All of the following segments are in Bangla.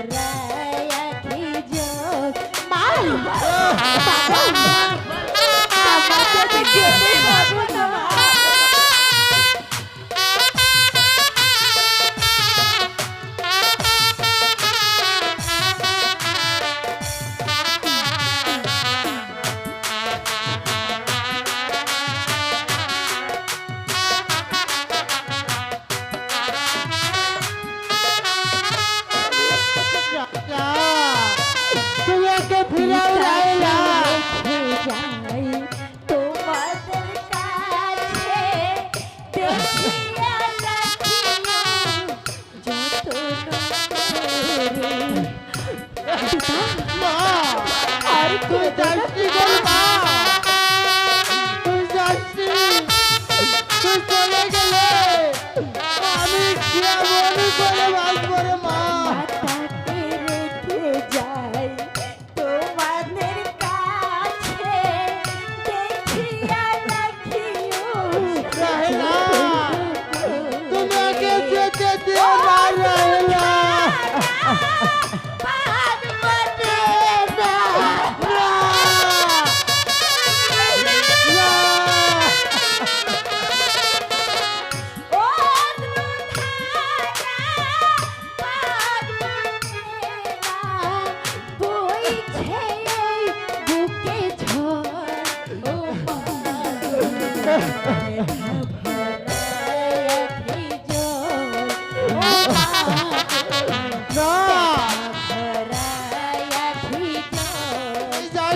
রায়না তুই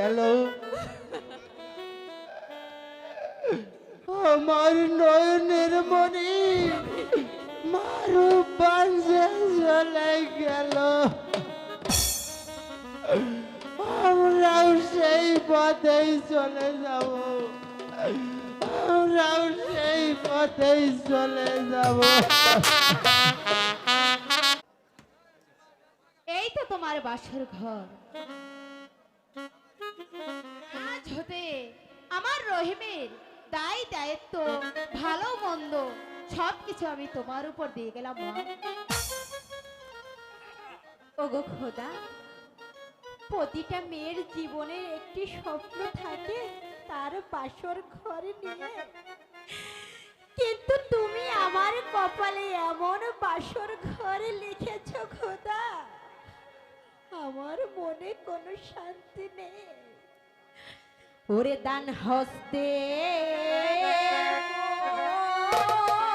গেল। আমার নয়নের মনি মারু পাঞ্জে চলে গেল। আমরাও সেই পথেই চলে যাব। আমরাও সেই পথেই চলে যাব। এই তো তোমার বাসর ঘর। আজ হতে আমার রহিমের দায় দায়িত্ব, ভালো মন্দ সব কিছু আমি তোমার উপর দিয়ে গেলাম ওগো খোদা, প্রতিটা মেয়ের জীবনে একটি স্বপ্ন থাকে, তার বাসর ঘরে নিয়ে। কিন্তু তুমি আমার কপালে এমন বাসর ঘরে লিখেছ খোদা মনে কোনো শান্তি নেই। ওরে দান হস্তে।